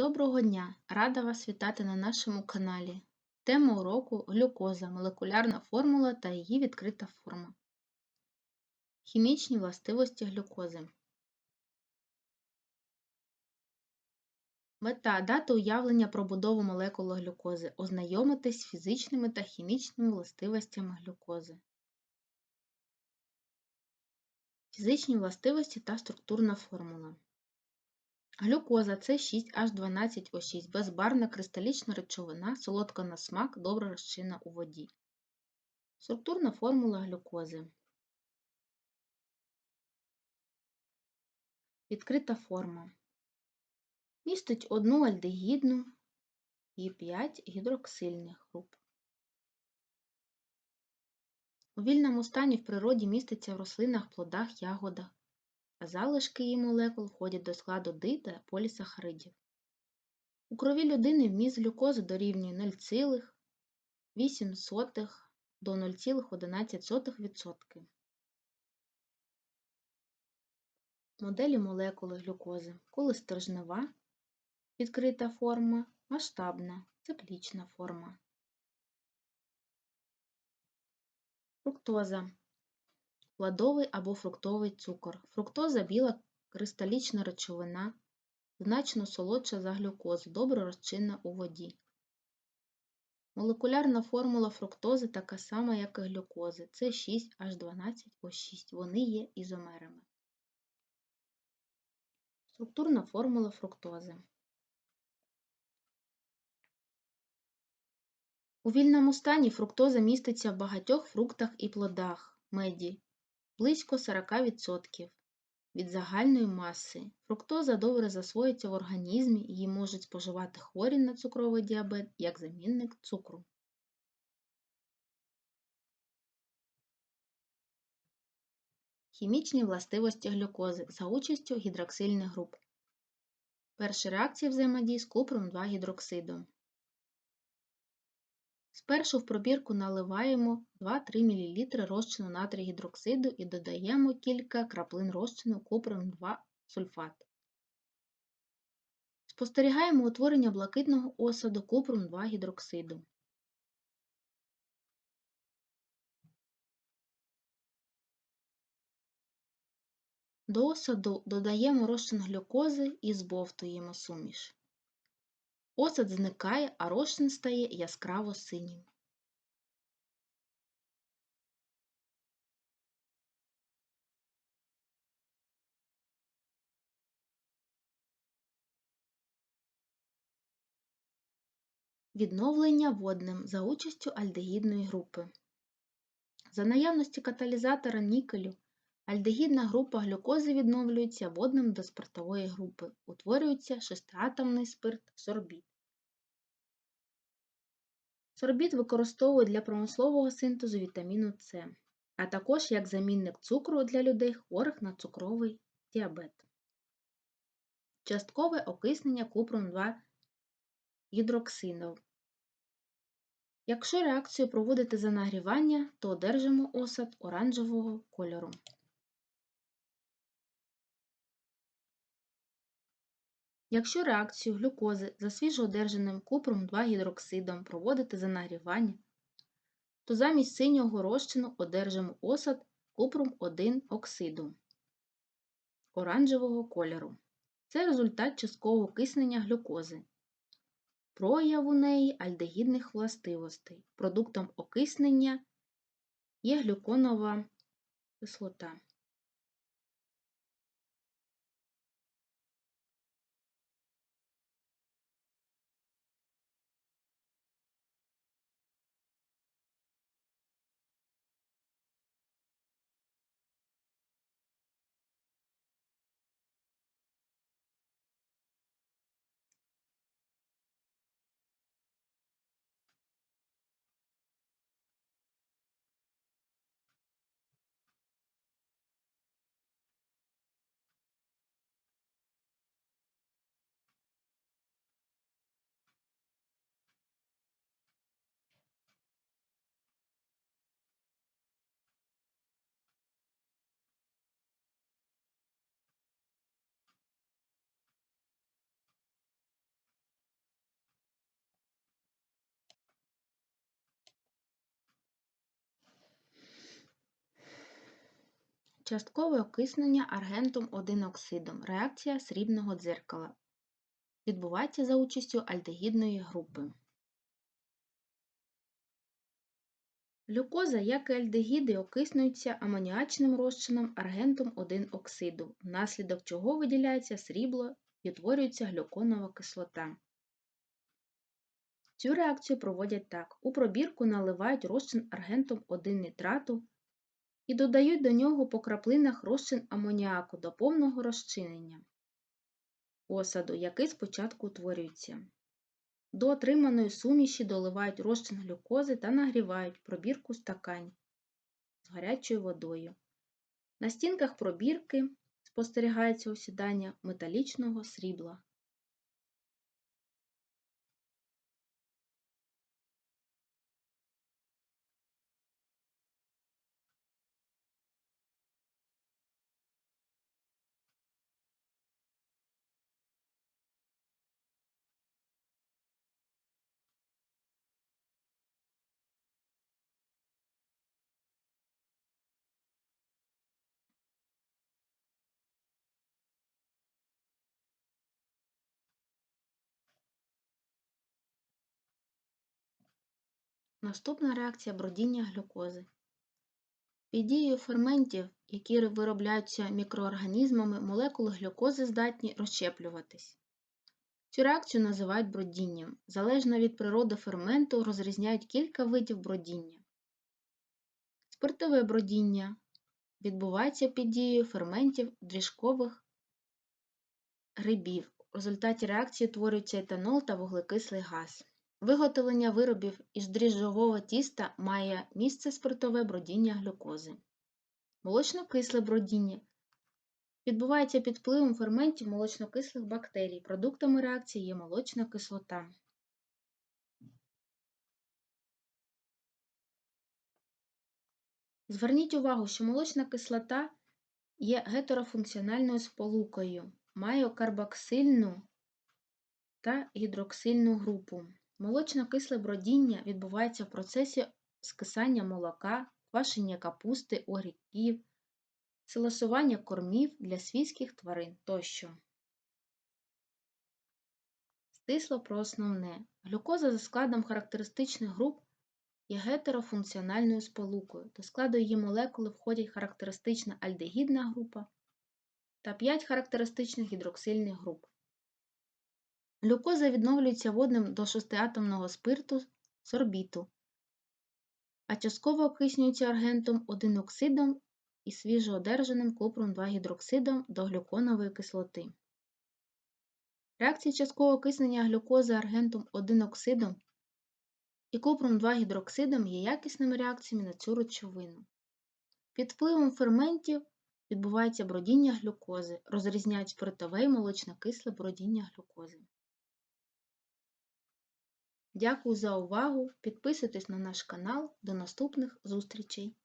Доброго дня! Рада вас вітати на нашому каналі. Тема уроку глюкоза, молекулярна формула та її відкрита форма. Хімічні властивості глюкози. Мета дати уявлення про будову молекули глюкози, ознайомитись з фізичними та хімічними властивостями глюкози. Фізичні властивості та структурна формула. Глюкоза це 6H12O6, безбарна кристалічна речовина, солодка на смак, добре розчинна у воді. Структурна формула глюкози. Відкрита форма. Містить одну альдегідну і 5 гідроксильних груп. У вільному стані в природі міститься в рослинах, плодах, ягодах залишки її молекул входять до складу ди та полісахаридів. У крові людини вміст глюкози дорівнює 0,8 до 0,11%. Моделі молекули глюкози колестержнева, відкрита форма, масштабна, циклічна форма. Фруктоза Плодовий або фруктовий цукор. Фруктоза біла кристалічна речовина, значно солодша за глюкозу, добре розчинна у воді. Молекулярна формула фруктози така сама, як і глюкози. Це 6H12O6. Вони є ізомерами. Структурна формула фруктози. У вільному стані фруктоза міститься в багатьох фруктах і плодах, меді, близько 40% від загальної маси. Фруктоза добре засвоюється в організмі, її можуть споживати хворі на цукровий діабет як замінник цукру. Хімічні властивості глюкози за участю гідроксильних груп. Перша реакція взаємодії з купром 2 гідроксидом. Спершу в пробірку наливаємо 2-3 мл розчину натрію гідроксиду і додаємо кілька краплин розчину купром 2 сульфат. Спостерігаємо утворення блакитного осаду купром 2 гідроксиду. До осаду додаємо розчин глюкози і збовтуємо суміш. Осад зникає, а розчин стає яскраво синім. Відновлення водним за участю альдегідної групи. За наявності каталізатора нікелю альдегідна група глюкози відновлюється водним до спиртової групи. Утворюється шестиатомний спирт сорбіт. Сорбіт використовують для промислового синтезу вітаміну С, а також як замінник цукру для людей, хворих на цукровий діабет. Часткове окиснення купром 2 гідроксином. Якщо реакцію проводити за нагрівання, то одержимо осад оранжевого кольору. Якщо реакцію глюкози за свіжоодержаним купром 2 гідроксидом проводити за нагрівання, то замість синього розчину одержимо осад купром 1 оксиду оранжевого кольору. Це результат часткового киснення глюкози, прояв у неї альдегідних властивостей. Продуктом окиснення є глюконова кислота. Часткове окиснення аргентом 1 оксидом. Реакція срібного дзеркала. Відбувається за участю альдегідної групи. Глюкоза, як і альдегіди, окиснюється амоніачним розчином аргентом 1 оксиду, внаслідок чого виділяється срібло і утворюється глюконова кислота. Цю реакцію проводять так. У пробірку наливають розчин аргентом 1 нітрату і додають до нього по краплинах розчин амоніаку до повного розчинення осаду, який спочатку утворюється. До отриманої суміші доливають розчин глюкози та нагрівають пробірку стакань з гарячою водою. На стінках пробірки спостерігається осідання металічного срібла. Наступна реакція бродіння глюкози. Під дією ферментів, які виробляються мікроорганізмами, молекули глюкози здатні розщеплюватись. Цю реакцію називають бродінням. Залежно від природи ферменту розрізняють кілька видів бродіння. Спиртове бродіння відбувається під дією ферментів дріжкових грибів. В результаті реакції утворюється етанол та вуглекислий газ. Виготовлення виробів із дріжджового тіста має місце спиртове бродіння глюкози. Молочно-кисле бродіння відбувається під впливом ферментів молочнокислих бактерій. Продуктами реакції є молочна кислота. Зверніть увагу, що молочна кислота є гетерофункціональною сполукою, має карбоксильну та гідроксильну групу. Молочно-кисле бродіння відбувається в процесі скисання молока, квашення капусти, огірків, силосування кормів для свійських тварин тощо. Стисло про основне. Глюкоза за складом характеристичних груп є гетерофункціональною сполукою. До складу її молекули входять характеристична альдегідна група та 5 характеристичних гідроксильних груп. Глюкоза відновлюється водним до 6-атомного спирту сорбіту, а частково окиснюється аргентом 1 оксидом і свіжоодержаним купром 2 гідроксидом до глюконової кислоти. Реакції часткового окиснення глюкози аргентом 1 оксидом і купром 2 гідроксидом є якісними реакціями на цю речовину. Під впливом ферментів відбувається бродіння глюкози, розрізняють спиртове і молочнокисле бродіння глюкози. Дякую за увагу! Підписуйтесь на наш канал. До наступних зустрічей!